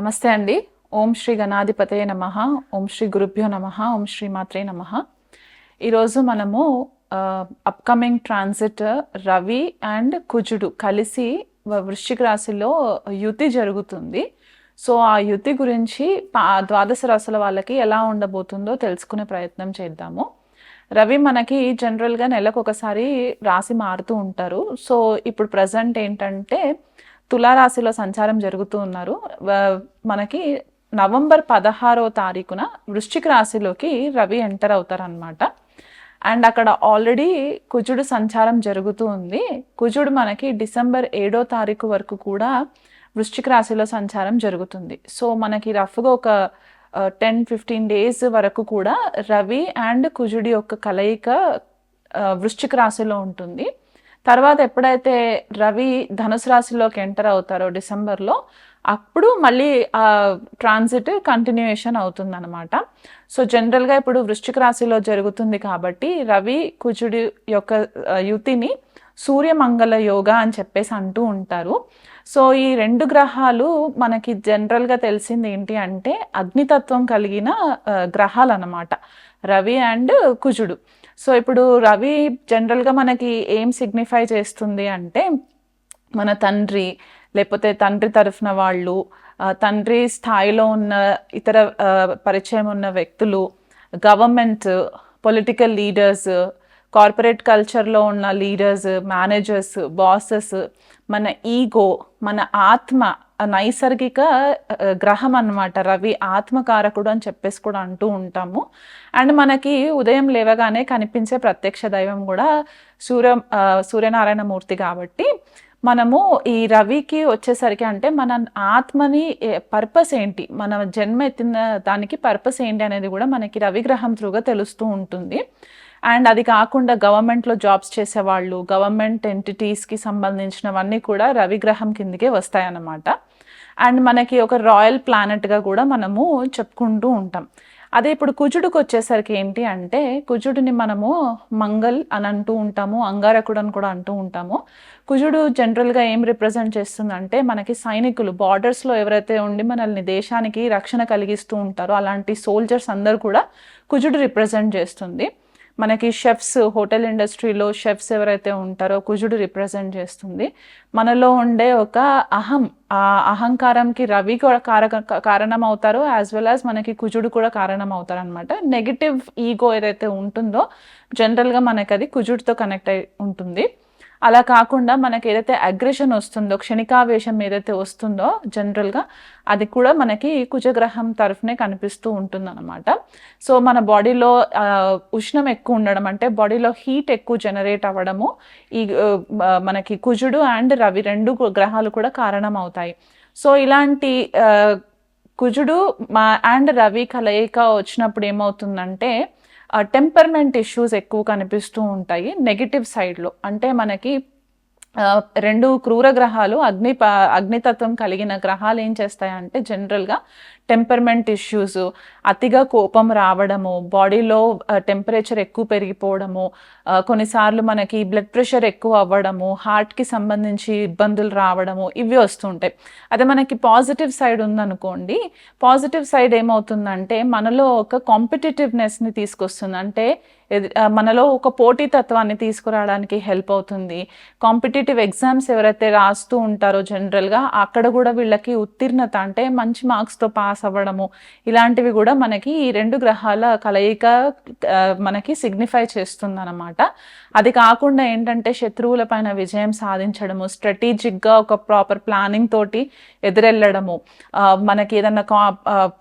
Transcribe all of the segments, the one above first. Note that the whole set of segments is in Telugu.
నమస్తే అండి. ఓం శ్రీ గణాధిపతయ నమ. ఓం శ్రీ గురుభ్యో నమ. ఓం శ్రీ మాత్రే నమ. ఈరోజు మనము అప్కమింగ్ ట్రాన్సిట్ రవి అండ్ కుజుడు కలిసి వృశ్చిక రాశిలో యుతి జరుగుతుంది. సో ఆ యుతి గురించి పా- ద్వాదశ రాశుల వాళ్ళకి ఎలా ఉండబోతుందో తెలుసుకునే ప్రయత్నం చేద్దాము. రవి మనకి జనరల్గా నెలకు ఒకసారి రాశి మారుతూ ఉంటారు. సో ఇప్పుడు ప్రజెంట్ ఏంటంటే తులారాశిలో సంచారం జరుగుతూ ఉన్నారు. వ- మనకి నవంబర్ పదహారో తారీఖున వృశ్చిక రాశిలోకి రవి ఎంటర్ అవుతారనమాట అండ్ అక్కడ ఆల్రెడీ కుజుడు సంచారం జరుగుతూ ఉంది. కుజుడు మనకి డిసెంబర్ ఏడో తారీఖు వరకు కూడా వృశ్చిక రాశిలో సంచారం జరుగుతుంది. సో మనకి రఫ్గా ఒక టెన్ ఫిఫ్టీన్ డేస్ వరకు కూడా రవి అండ్ కుజుడి యొక్క కలయిక వృశ్చిక రాశిలో ఉంటుంది. తర్వాత ఎప్పుడైతే రవి ధనుసు రాశిలోకి ఎంటర్ అవుతారో డిసెంబర్లో అప్పుడు మళ్ళీ ఆ ట్రాన్సిట్ కంటిన్యూయేషన్ అవుతుంది అనమాట సో జనరల్గా ఇప్పుడు వృశ్చిక రాశిలో జరుగుతుంది కాబట్టి రవి కుజుడి యొక్క యుతిని సూర్యమంగళ యోగా అని చెప్పేసి అంటూ ఉంటారు. సో ఈ రెండు గ్రహాలు మనకి జనరల్గా తెలిసింది ఏంటి అంటే అగ్నితత్వం కలిగిన గ్రహాలు అన్నమాట రవి అండ్ కుజుడు. సో ఇప్పుడు రవి జనరల్గా మనకి ఏం సిగ్నిఫై చేస్తుంది అంటే మన తండ్రి లేకపోతే తండ్రి తరఫున వాళ్ళు తండ్రి స్థాయిలో ఉన్న ఇతర పరిచయం ఉన్న వ్యక్తులు గవర్నమెంట్ పొలిటికల్ లీడర్స్ కార్పొరేట్ కల్చర్లో ఉన్న లీడర్స్ మేనేజర్స్ బాసెస్ మన ఈగో మన ఆత్మ నైసర్గిక గ్రహం అన్నమాట రవి ఆత్మకారకుడు అని చెప్పేసి కూడా అంటూ ఉంటాము. అండ్ మనకి ఉదయం లేవగానే కనిపించే ప్రత్యక్ష దైవం కూడా సూర్య సూర్యనారాయణ మూర్తి కాబట్టి మనము ఈ రవికి వచ్చేసరికి అంటే మన ఆత్మని పర్పస్ ఏంటి? మన జన్మ ఎత్తిన దానికి పర్పస్ ఏంటి అనేది కూడా మనకి రవి గ్రహం త్రూగా తెలుస్తూ ఉంటుంది. అండ్ అది కాకుండా గవర్నమెంట్లో జాబ్స్ చేసేవాళ్ళు గవర్నమెంట్ ఎంటిటీస్కి సంబంధించినవన్నీ కూడా రవి గ్రహం కిందకే వస్తాయన్నమాట. అండ్ మనకి ఒక రాయల్ ప్లానెట్గా కూడా మనము చెప్పుకుంటూ ఉంటాం. అదే ఇప్పుడు కుజుడికి వచ్చేసరికి ఏంటి అంటే కుజుడిని మనము మంగల్ అని అంటూ ఉంటాము అంగారకుడు అని కూడా అంటూ ఉంటాము. కుజుడు జనరల్గా ఏం రిప్రజెంట్ చేస్తుందంటే మనకి సైనికులు బార్డర్స్లో ఎవరైతే ఉండి మనల్ని దేశానికి రక్షణ కలిగిస్తూ ఉంటారో అలాంటి సోల్జర్స్ అందరు కూడా కుజుడు రిప్రజెంట్ చేస్తుంది. మనకి షెఫ్స్ హోటల్ ఇండస్ట్రీలో షెఫ్స్ ఎవరైతే ఉంటారో కుజుడు రిప్రజెంట్ చేస్తుంది. మనలో ఉండే ఒక అహం ఆ అహంకారంకి రవి కూడా కారక కారణం అవుతారో యాజ్ వెల్ యాజ్ మనకి కుజుడు కూడా కారణం అవుతారు అనమాట నెగిటివ్ ఈగో ఏదైతే ఉంటుందో జనరల్గా మనకి అది కుజుడితో కనెక్ట్ అయి ఉంటుంది. అలా కాకుండా మనకి ఏదైతే అగ్రెషన్ వస్తుందో క్షణికావేశం ఏదైతే వస్తుందో జనరల్గా అది కూడా మనకి కుజగ్రహం తరఫునే కనిపిస్తూ ఉంటుందన్నమాట. సో మన బాడీలో ఉష్ణం ఎక్కువ ఉండడం అంటే బాడీలో హీట్ ఎక్కువ జనరేట్ అవ్వడము ఈ మనకి కుజుడు అండ్ రవి రెండు గ్రహాలు కూడా కారణం అవుతాయి సో ఇలాంటి కుజుడు మా అండ్ రవి కలయిక వచ్చినప్పుడు ఏమవుతుందంటే టెంపర్మెంట్ ఇష్యూస్ ఎక్కువ కనిపిస్తూ ఉంటాయి నెగిటివ్ సైడ్లో. అంటే మనకి రెండు క్రూర గ్రహాలు అగ్ని అగ్నితత్వం కలిగిన గ్రహాలు ఏం చేస్తాయంటే జనరల్గా టెంపర్మెంట్ ఇష్యూస్ అతిగా కోపం రావడము బాడీలో టెంపరేచర్ ఎక్కువ పెరిగిపోవడము కొన్నిసార్లు మనకి బ్లడ్ ప్రెషర్ ఎక్కువ అవ్వడము హార్ట్కి సంబంధించి ఇబ్బందులు రావడము ఇవి వస్తుంటాయి అదే మనకి పాజిటివ్ సైడ్ ఉందనుకోండి పాజిటివ్ సైడ్ ఏమవుతుందంటే మనలో ఒక కాంపిటేటివ్నెస్ని తీసుకొస్తుంది. అంటే మనలో ఒక పోటీతత్వాన్ని తీసుకురావడానికి హెల్ప్ అవుతుంది. కాంపిటేటివ్ ఎగ్జామ్స్ ఎవరైతే రాస్తూ ఉంటారో జనరల్గా అక్కడ కూడా వీళ్ళకి ఉత్తీర్ణత అంటే మంచి మార్క్స్తో పాస్ అవ్వడము. ఇలాంటివి కూడా మనకి ఈ రెండు గ్రహాల కలయిక మనకి సిగ్నిఫై చేస్తుంది అనమాట అది కాకుండా ఏంటంటే శత్రువుల పైన విజయం సాధించడము స్ట్రాటజిక్గా ఒక ప్రాపర్ ప్లానింగ్ తోటి ఎదురెళ్ళడము. మనకి ఏదన్నా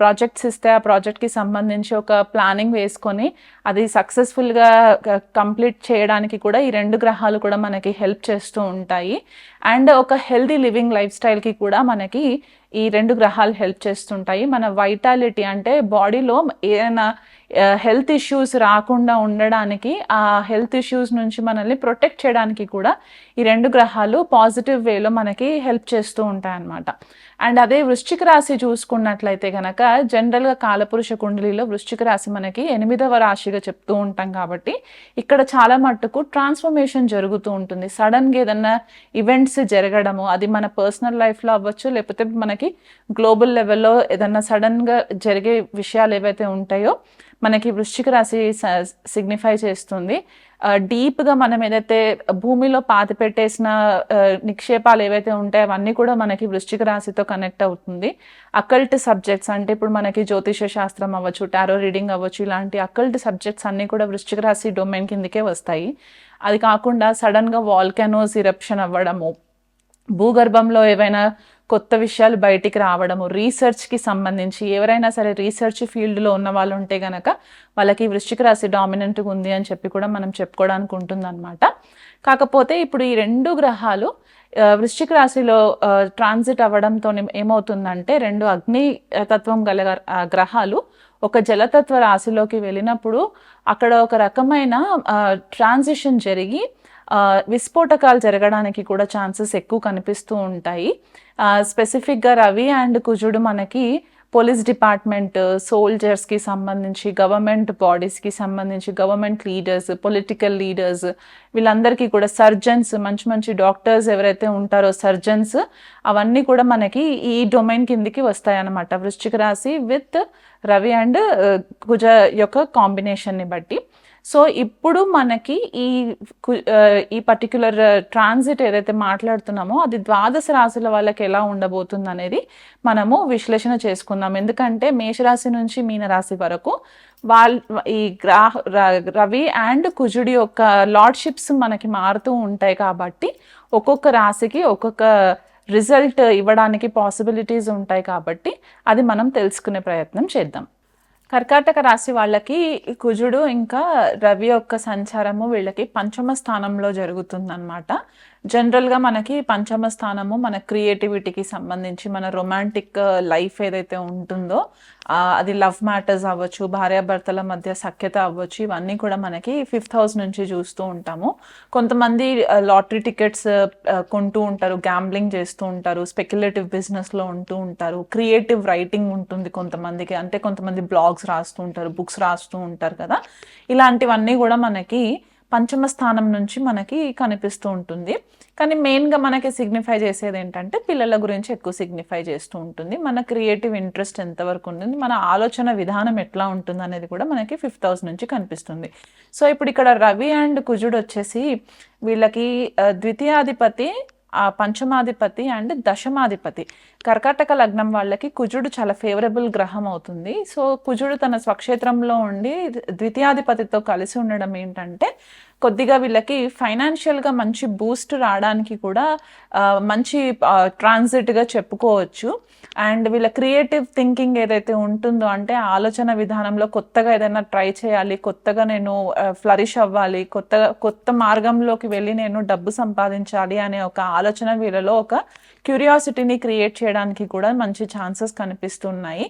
ప్రాజెక్ట్స్ ఇస్తే ఆ ప్రాజెక్ట్కి సంబంధించి ఒక ప్లానింగ్ వేసుకొని అది సక్సెస్ఫుల్గా కంప్లీట్ చేయడానికి కూడా ఈ రెండు గ్రహాలు కూడా మనకి హెల్ప్ చేస్తూ ఉంటాయి. అండ్ ఒక హెల్దీ లివింగ్ లైఫ్ స్టైల్కి కూడా మనకి ఈ రెండు గ్రహాలు హెల్ప్ చేస్తుంటాయి. మన వైటాలిటీ అంటే బాడీలో ఏదైనా హెల్త్ ఇష్యూస్ రాకుండా ఉండడానికి ఆ హెల్త్ ఇష్యూస్ నుంచి మనల్ని ప్రొటెక్ట్ చేయడానికి కూడా ఈ రెండు గ్రహాలు పాజిటివ్ వేలో మనకి హెల్ప్ చేస్తూ ఉంటాయి అన్నమాట అండ్ అదే వృశ్చిక రాశి చూసుకున్నట్లయితే కనుక జనరల్గా కాలపురుష కుండలిలో వృశ్చిక రాశి మనకి ఎనిమిదవ రాశిగా చెప్తూ ఉంటాం కాబట్టి ఇక్కడ చాలా మట్టుకు ట్రాన్స్ఫర్మేషన్ జరుగుతూ ఉంటుంది. సడన్గా ఏదన్నా ఈవెంట్స్ జరగడము అది మన పర్సనల్ లైఫ్లో అవ్వచ్చు లేకపోతే మనకి గ్లోబల్ లెవెల్లో ఏదన్నా సడన్గా జరిగే విషయాలు ఏవైతే ఉంటాయో మనకి వృశ్చిక రాశి సిగ్నిఫై చేస్తుంది. డీప్గా మనం ఏదైతే భూమిలో పాతి పెట్టేసిన నిక్షేపాలు ఏవైతే ఉంటాయో అవన్నీ కూడా మనకి వృశ్చిక రాశితో కనెక్ట్ అవుతుంది. అకల్ట్ సబ్జెక్ట్స్ అంటే ఇప్పుడు మనకి జ్యోతిష శాస్త్రం అవ్వచ్చు టారో రీడింగ్ అవ్వచ్చు ఇలాంటి అకల్ట్ సబ్జెక్ట్స్ అన్నీ కూడా వృశ్చిక రాశి డొమైన్ కిందకే వస్తాయి. అది కాకుండా సడన్గా వాల్కెనోస్ ఇరప్షన్ అవ్వడము భూగర్భంలో ఏవైనా కొత్త విషయాలు బయటికి రావడము రీసెర్చ్కి సంబంధించి ఎవరైనా సరే రీసెర్చ్ ఫీల్డ్లో ఉన్న వాళ్ళు ఉంటే గనక వాళ్ళకి వృశ్చిక రాశి డామినెంట్గా ఉంది అని చెప్పి కూడా మనం చెప్పుకోవడానికి ఉంటుందన్నమాట. కాకపోతే ఇప్పుడు ఈ రెండు గ్రహాలు వృశ్చిక రాశిలో ట్రాన్సిట్ అవ్వడంతో ఏమవుతుందంటే రెండు అగ్ని తత్వం గల గ్రహాలు ఒక జలతత్వ రాశిలోకి వెళ్ళినప్పుడు అక్కడ ఒక రకమైన ట్రాన్సిషన్ జరిగి విస్ఫోటకాలు జరగడానికి కూడా ఛాన్సెస్ ఎక్కువ కనిపిస్తూ ఉంటాయి. స్పెసిఫిక్గా రవి అండ్ కుజుడు మనకి పోలీస్ డిపార్ట్మెంట్ సోల్జర్స్కి సంబంధించి గవర్నమెంట్ బాడీస్కి సంబంధించి గవర్నమెంట్ లీడర్స్ పొలిటికల్ లీడర్స్ వీళ్ళందరికీ కూడా సర్జన్స్ మంచి మంచి డాక్టర్స్ ఎవరైతే ఉంటారో సర్జన్స్ అవన్నీ కూడా మనకి ఈ డొమైన్ కిందికి వస్తాయన్నమాట. వృశ్చిక రాశి విత్ రవి అండ్ కుజ యొక్క కాంబినేషన్ని బట్టి. సో ఇప్పుడు మనకి ఈ కు- ఈ పర్టిక్యులర్ ట్రాన్సిట్ ఏదైతే మాట్లాడుతున్నామో అది ద్వాదశ రాశుల వాళ్ళకి ఎలా ఉండబోతుంది అనేది మనము విశ్లేషణ చేసుకుందాం. ఎందుకంటే మేషరాశి నుంచి మీనరాశి వరకు వాళ్ళ ఈ గ్రాహ ర- రవి అండ్ కుజుడి యొక్క లార్డ్షిప్స్ మనకి మారుతూ ఉంటాయి కాబట్టి ఒక్కొక్క రాశికి ఒక్కొక్క రిజల్ట్ ఇవ్వడానికి పాసిబిలిటీస్ ఉంటాయి కాబట్టి అది మనం తెలుసుకునే ప్రయత్నం చేద్దాం. కర్కాటక రాశి వాళ్ళకి కుజుడు ఇంకా రవి యొక్క సంచారము వీళ్ళకి పంచమ స్థానంలో జరుగుతుందన్నమాట. జనరల్గా మనకి పంచమ స్థానము మన క్రియేటివిటీకి సంబంధించి మన రొమాంటిక్ లైఫ్ ఏదైతే ఉంటుందో అది లవ్ మ్యాటర్స్ అవ్వచ్చు భార్యాభర్తల మధ్య సఖ్యత అవ్వచ్చు ఇవన్నీ కూడా మనకి ఫిఫ్త్ హౌస్ నుంచి చూస్తూ ఉంటాము. కొంతమంది లాటరీ టికెట్స్ కొంటూ ఉంటారు గ్యాంబ్లింగ్ చేస్తూ ఉంటారు స్పెక్యులేటివ్ బిజినెస్లో ఉంటూ ఉంటారు క్రియేటివ్ రైటింగ్ ఉంటుంది కొంతమందికి అంటే కొంతమంది బ్లాగ్స్ రాస్తూ ఉంటారు బుక్స్ రాస్తూ ఉంటారు కదా. ఇలాంటివన్నీ కూడా మనకి పంచమ స్థానం నుంచి మనకి కనిపిస్తూ ఉంటుంది. కానీ మెయిన్గా మనకి సిగ్నిఫై చేసేది ఏంటంటే పిల్లల గురించి ఎక్కువ సిగ్నిఫై చేస్తూ ఉంటుంది. మన క్రియేటివ్ ఇంట్రెస్ట్ ఎంతవరకు ఉంటుంది మన ఆలోచన విధానం ఎట్లా ఉంటుంది అనేది కూడా మనకి ఫిఫ్త్ హౌస్ నుంచి కనిపిస్తుంది. సో ఇప్పుడు ఇక్కడ రవి అండ్ కుజుడు వచ్చేసి వీళ్ళకి ద్వితీయాధిపతి పంచమాధిపతి అండ్ దశమాధిపతి. కర్కాటక లగ్నం వాళ్ళకి కుజుడు చాలా ఫేవరబుల్ గ్రహం అవుతుంది. సో కుజుడు తన స్వక్షేత్రంలో ఉండి ద్వితీయాధిపతితో కలిసి ఉండడం ఏంటంటే కొద్దిగా వీళ్ళకి ఫైనాన్షియల్గా మంచి బూస్ట్ రావడానికి కూడా మంచి ట్రాన్సిట్గా చెప్పుకోవచ్చు. అండ్ వీళ్ళ క్రియేటివ్ థింకింగ్ ఏదైతే ఉంటుందో అంటే ఆలోచన విధానంలో కొత్తగా ఏదైనా ట్రై చేయాలి కొత్తగా నేను ఫ్లరిష్ అవ్వాలి కొత్తగా కొత్త మార్గంలోకి వెళ్ళి నేను డబ్బు సంపాదించాలి అనే ఒక ఆలోచన వీళ్ళలో ఒక క్యూరియాసిటీని క్రియేట్ చేయడానికి కూడా మంచి ఛాన్సెస్ కనిపిస్తున్నాయి.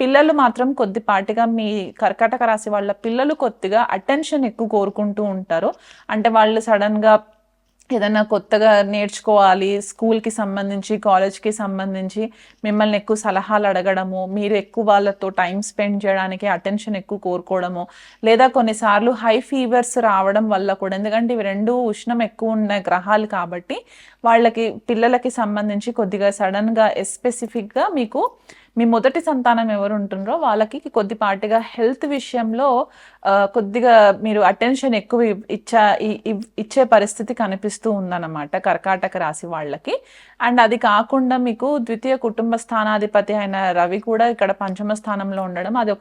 పిల్లలు మాత్రం కొద్దిపాటిగా మీ కర్కాటక రాశి వాళ్ళ పిల్లలు కొద్దిగా అటెన్షన్ ఎక్కువ కోరుకుంటూ ఉంటారు. అంటే వాళ్ళు సడన్గా ఏదైనా కొత్తగా నేర్చుకోవాలి స్కూల్కి సంబంధించి కాలేజ్కి సంబంధించి మిమ్మల్ని ఎక్కువ సలహాలు అడగడము మీరు ఎక్కువ వాళ్ళతో టైం స్పెండ్ చేయడానికి అటెన్షన్ ఎక్కువ కోరుకోవడము లేదా కొన్నిసార్లు హై ఫీవర్స్ రావడం వల్ల కూడా ఎందుకంటే ఇవి రెండు ఉష్ణం ఎక్కువ ఉన్న గ్రహాలు కాబట్టి వాళ్ళకి పిల్లలకి సంబంధించి కొద్దిగా సడన్గా ఎస్పెసిఫిక్గా మీకు మీ మొదటి సంతానం ఎవరు ఉంటుండ్రో వాళ్ళకి కొద్దిపాటిగా హెల్త్ విషయంలో కొద్దిగా మీరు అటెన్షన్ ఎక్కువ ఇచ్చా ఇ- ఇచ్చే పరిస్థితి కనిపిస్తూ ఉందన్నమాట కర్కాటక రాశి వాళ్ళకి. అండ్ అది కాకుండా మీకు ద్వితీయ కుటుంబ స్థానాధిపతి అయిన రవి కూడా ఇక్కడ పంచమ స్థానంలో ఉండడం అది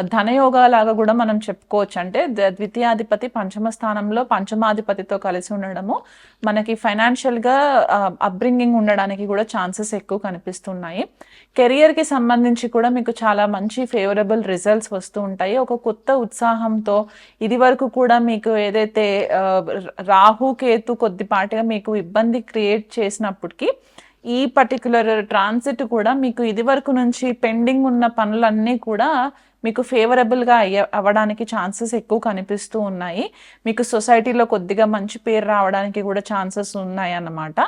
ధనయోగాలాగా లాగా కూడా మనం చెప్పుకోవచ్చు. అంటే ద- ద్వితీయాధిపతి పంచమ స్థానంలో పంచమాధిపతితో కలిసి ఉండడము మనకి ఫైనాన్షియల్గా అప్బ్రింగింగ్ ఉండడానికి కూడా ఛాన్సెస్ ఎక్కువ కనిపిస్తున్నాయి. కెరియర్కి సంబంధించి కూడా మీకు చాలా మంచి ఫేవరబుల్ రిజల్ట్స్ వస్తూ ఉంటాయి. ఒక కొత్త ఉత్సాహంతో ఇది వరకు కూడా మీకు ఏదైతే రాహుకేతు రాహు కేతు కొద్దిపాటిగా మీకు ఇబ్బంది క్రియేట్ చేసినప్పటికీ ఈ పర్టికులర్ ట్రాన్సిట్ కూడా మీకు ఇది వరకు నుంచి పెండింగ్ ఉన్న పనులన్నీ కూడా మీకు ఫేవరబుల్గా అయ్యే అవ్వడానికి ఛాన్సెస్ ఎక్కువ కనిపిస్తూ ఉన్నాయి. మీకు సొసైటీలో కొద్దిగా మంచి పేరు రావడానికి కూడా ఛాన్సెస్ ఉన్నాయి అన్నమాట.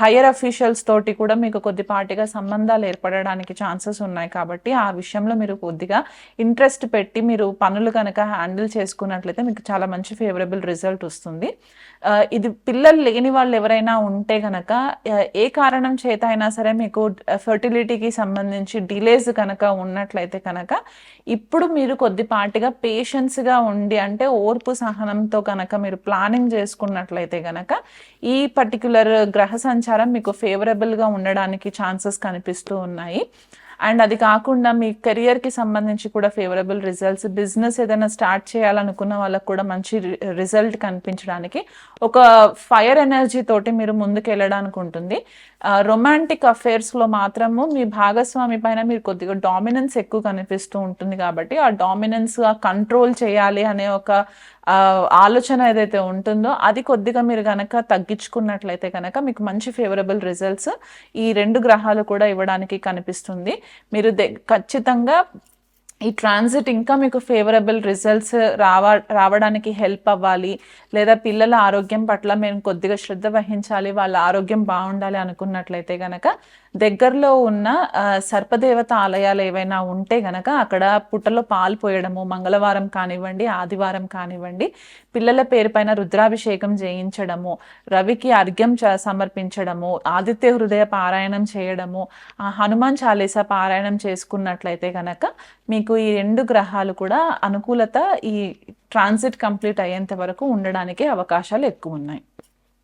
హయ్యర్ అఫీషియల్స్ తోటి కూడా మీకు కొద్దిపాటిగా సంబంధాలు ఏర్పడడానికి ఛాన్సెస్ ఉన్నాయి కాబట్టి ఆ విషయంలో మీరు కొద్దిగా ఇంట్రెస్ట్ పెట్టి మీరు పనులు కనుక హ్యాండిల్ చేసుకున్నట్లయితే మీకు చాలా మంచి ఫేవరబుల్ రిజల్ట్ వస్తుంది. ఇది పిల్లలు లేని వాళ్ళు ఎవరైనా ఉంటే కనుక ఏ కారణం చేత అయినా సరే మీకు ఫర్టిలిటీకి సంబంధించి డిలేస్ కనుక ఉన్నట్లయితే కనుక ఇప్పుడు మీరు కొద్దిపాటిగా పేషెన్స్గా ఉండి అంటే ఓర్పు సహనంతో కనుక మీరు ప్లానింగ్ చేసుకున్నట్లయితే కనుక ఈ పర్టిక్యులర్ గ్రహ సంచారం మీకు ఫేవరబుల్గా ఉండడానికి ఛాన్సెస్ కనిపిస్తూ ఉన్నాయి. అండ్ అది కాకుండా మీ కెరియర్కి సంబంధించి కూడా ఫేవరబుల్ రిజల్ట్స్ బిజినెస్ ఏదైనా స్టార్ట్ చేయాలనుకున్న వాళ్ళకు కూడా మంచి రిజల్ట్ కనిపించడానికి ఒక ఫైర్ ఎనర్జీ తోటి మీరు ముందుకు వెళ్ళడానికి ఉంటుంది రొమాంటిక్ అఫేర్స్లో మాత్రము మీ భాగస్వామి పైన మీరు కొద్దిగా డామినెన్స్ ఎక్కువ కనిపిస్తూ ఉంటుంది కాబట్టి ఆ డామినెన్స్ కంట్రోల్ చేయాలి అనే ఒక ఆలోచన ఏదైతే ఉంటుందో అది కొద్దిగా మీరు కనుక తగ్గించుకున్నట్లయితే కనుక మీకు మంచి ఫేవరబుల్ రిజల్ట్స్ ఈ రెండు గ్రహాలు కూడా ఇవ్వడానికి కనిపిస్తుంది. మీరు ఖచ్చితంగా ఈ ట్రాన్సిట్ ఇంకా మీకు ఫేవరబుల్ రిజల్ట్స్ రావ రావడానికి హెల్ప్ అవ్వాలి. లేదా పిల్లల ఆరోగ్యం పట్ల మేము కొద్దిగా శ్రద్ధ వహించాలి వాళ్ళ ఆరోగ్యం బాగుండాలి అనుకున్నట్లయితే కనుక దగ్గరలో ఉన్న సర్పదేవత ఆలయాలు ఏవైనా ఉంటే గనక అక్కడ పుట్టలో పాలు పోయడము మంగళవారం కానివ్వండి ఆదివారం కానివ్వండి పిల్లల పేరు పైన రుద్రాభిషేకం చేయించడము రవికి అర్ఘ్యం చ- సమర్పించడము ఆదిత్య హృదయ పారాయణం చేయడము హనుమాన్ చాలీసా పారాయణం చేసుకున్నట్లయితే కనుక మీకు ఈ రెండు గ్రహాలు కూడా అనుకూలత ఈ ట్రాన్సిట్ కంప్లీట్ అయ్యేంత వరకు ఉండడానికి అవకాశాలు ఎక్కువ ఉన్నాయి.